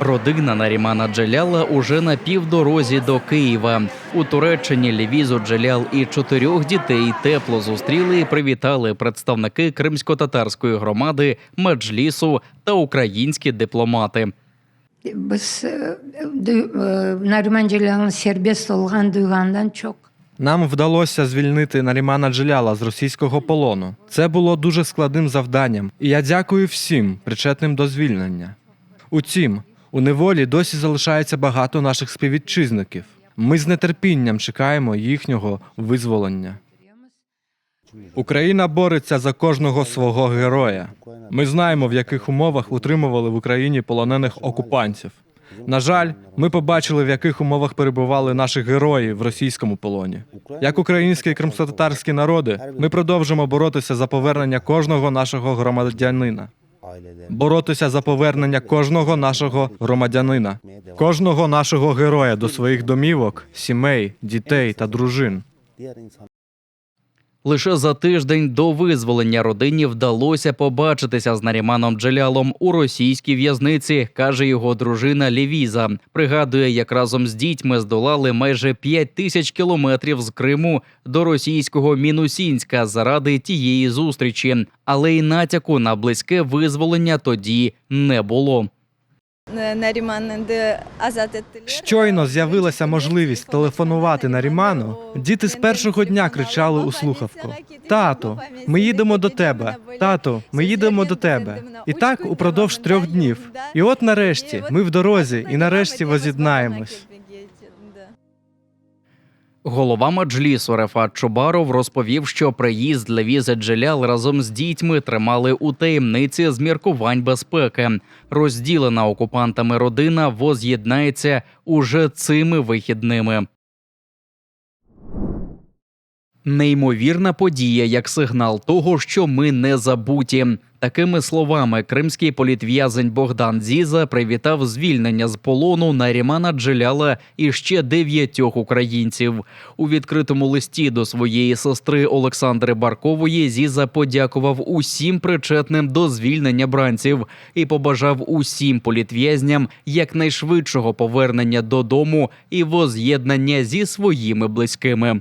Родина Нарімана Джеляла уже на півдорозі до Києва. У Туреччині Лівізу Джелял і чотирьох дітей тепло зустріли і привітали представники кримсько-татарської громади, меджлісу та українські дипломати. Duyğandan çok Нам вдалося звільнити Нарімана Джиляла з російського полону. Це було дуже складним завданням, і я дякую всім, причетним до звільнення. Утім, у неволі досі залишається багато наших співвітчизників. Ми з нетерпінням чекаємо їхнього визволення. Україна бореться за кожного свого героя. Ми знаємо, в яких умовах утримували в Україні полонених окупантів. На жаль, ми побачили, в яких умовах перебували наші герої в російському полоні. Як українські і кримськотатарські народи, ми продовжимо боротися за повернення кожного нашого громадянина. Боротися за повернення кожного нашого громадянина, кожного нашого героя до своїх домівок, сімей, дітей та дружин. Лише за тиждень до визволення родині вдалося побачитися з Наріманом Джелялом у російській в'язниці, каже його дружина Лівіза. Пригадує, як разом з дітьми здолали майже 5 тисяч кілометрів з Криму до російського Мінусінська заради тієї зустрічі, але й натяку на близьке визволення тоді не було. Еттілер. Щойно з'явилася можливість телефонувати Наріману. Діти з першого дня кричали у слухавку: Тато, ми їдемо до тебе. Тато, ми їдемо до тебе. І так упродовж трьох днів. І от нарешті ми в дорозі, і нарешті воз'єднаємось. Голова Маджлісу Рефат Чубаров розповів, що приїзд Левізи Джелял разом з дітьми тримали у таємниці з міркувань безпеки. Розділена окупантами родина воз'єднається уже цими вихідними. Неймовірна подія як сигнал того, що ми не забуті. Такими словами, кримський політв'язень Богдан Зіза привітав звільнення з полону Нарімана Джеляла і ще дев'ятьох українців. У відкритому листі до своєї сестри Олександри Баркової Зіза подякував усім причетним до звільнення бранців і побажав усім політв'язням якнайшвидшого повернення додому і воз'єднання зі своїми близькими.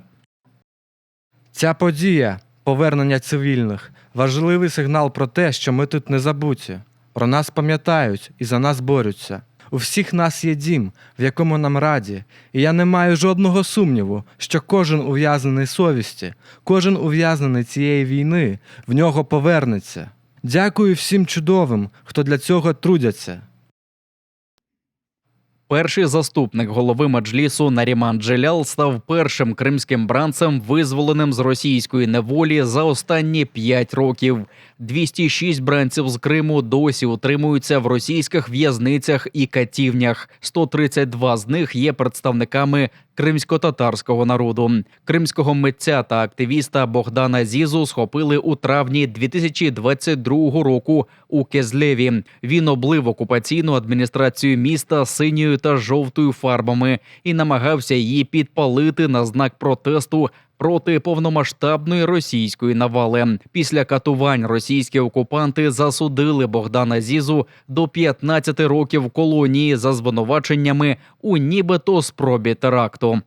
Ця подія, повернення цивільних, важливий сигнал про те, що ми тут не забуті. Про нас пам'ятають і за нас борються. У всіх нас є дім, в якому нам раді, і я не маю жодного сумніву, що кожен ув'язнений совісті, кожен ув'язнений цієї війни в нього повернеться. Дякую всім чудовим, хто для цього трудяться. Перший заступник голови Меджлісу Наріман Джелял став першим кримським бранцем, визволеним з російської неволі за останні п'ять років. 206 бранців з Криму досі утримуються в російських в'язницях і катівнях. 132 з них є представниками кримсько-татарського народу. Кримського митця та активіста Богдана Зізу схопили у травні 2022 року у Кезлеві. Він облив окупаційну адміністрацію міста синьою та жовтою фарбами і намагався її підпалити на знак протесту проти повномасштабної російської навали. Після катувань російські окупанти засудили Богдана Зізу до 15 років колонії за звинуваченнями у нібито спробі теракту.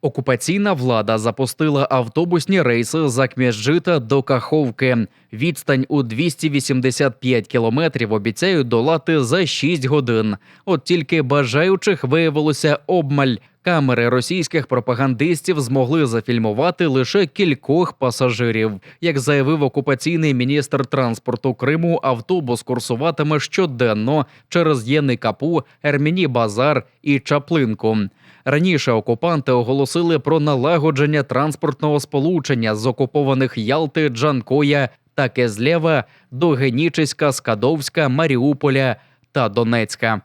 Окупаційна влада запустила автобусні рейси з Акмєжджита до Каховки. Відстань у 285 кілометрів обіцяють долати за 6 годин. От тільки бажаючих виявилося обмаль. Камери російських пропагандистів змогли зафільмувати лише кількох пасажирів. Як заявив окупаційний міністр транспорту Криму, автобус курсуватиме щоденно через Єникапу, Ерміні Базар і Чаплинку. Раніше окупанти оголосили про налагодження транспортного сполучення з окупованих Ялти, Джанкоя та Кезлєва до Генічеська, Скадовська, Маріуполя та Донецька.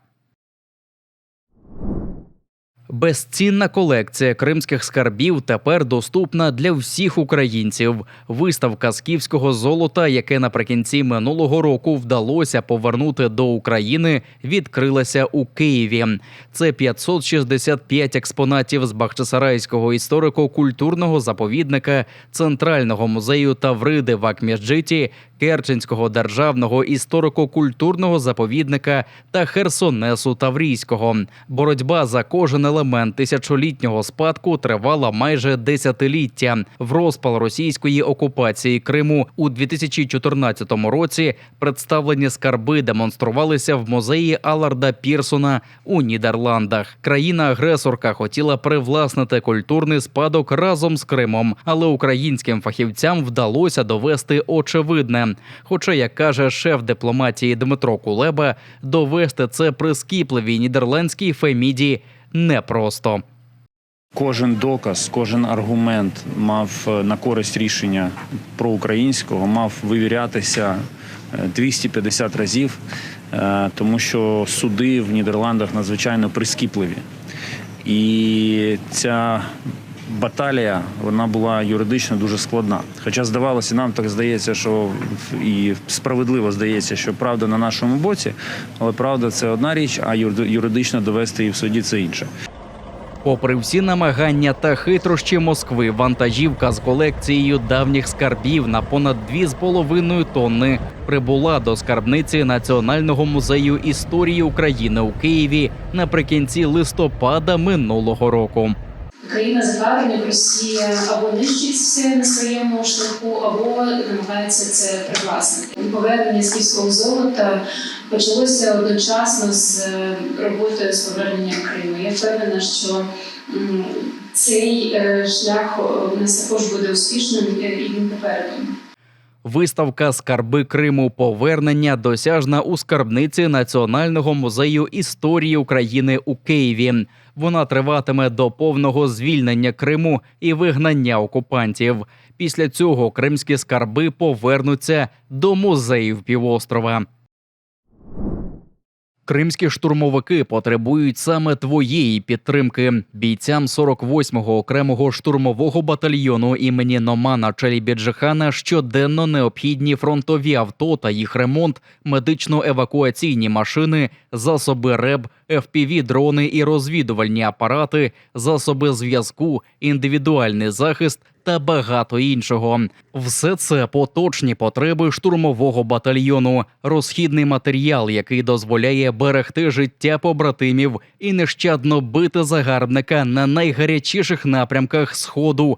Безцінна колекція кримських скарбів тепер доступна для всіх українців. Виставка скіфського золота, яке наприкінці минулого року вдалося повернути до України, відкрилася у Києві. Це 565 експонатів з Бахчисарайського історико-культурного заповідника, Центрального музею Тавриди в Акміджиті, Керченського державного історико-культурного заповідника та Херсонесу Таврійського. Боротьба за кожен елемент тисячолітнього спадку тривала майже десятиліття. В розпал російської окупації Криму у 2014 році представлені скарби демонструвалися в музеї Аларда Пірсона у Нідерландах. Країна-агресорка хотіла привласнити культурний спадок разом з Кримом, але українським фахівцям вдалося довести очевидне. Хоча, як каже шеф дипломатії Дмитро Кулеба, довести це прискіпливій нідерландській Феміді непросто. Кожен доказ, кожен аргумент мав е, на користь рішення проукраїнського, мав вивірятися е, 250 разів, е, тому що суди в Нідерландах надзвичайно прискіпливі. І ця баталія вона була юридично дуже складна. Хоча здавалося, нам так здається, що і справедливо здається, що правда на нашому боці, але правда це одна річ, а юр- юридично довести її в суді це інше. Попри всі намагання та хитрощі Москви, вантажівка з колекцією давніх скарбів на понад 2,5 тонни прибула до скарбниці Національного музею історії України у Києві наприкінці листопада минулого року. Країна загарбник Росія або нищить все на своєму шляху, або намагається це привласнити. Повернення скіфського золота почалося одночасно з е, роботою з поверненням Криму. Я впевнена, що цей е, шлях у нас також буде успішним е, і він попереду. Виставка Скарби Криму повернення досяжна у скарбниці Національного музею історії України у Києві. Вона триватиме до повного звільнення Криму і вигнання окупантів. Після цього кримські скарби повернуться до музеїв півострова. Кримські штурмовики потребують саме твоєї підтримки. Бійцям 48-го окремого штурмового батальйону імені Номана Челібіджихана щоденно необхідні фронтові авто та їх ремонт, медично-евакуаційні машини, засоби РЕБ, fpv дрони і розвідувальні апарати, засоби зв'язку, індивідуальний захист та багато іншого. Все це поточні потреби штурмового батальйону, розхідний матеріал, який дозволяє берегти життя побратимів і нещадно бити загарбника на найгарячіших напрямках сходу.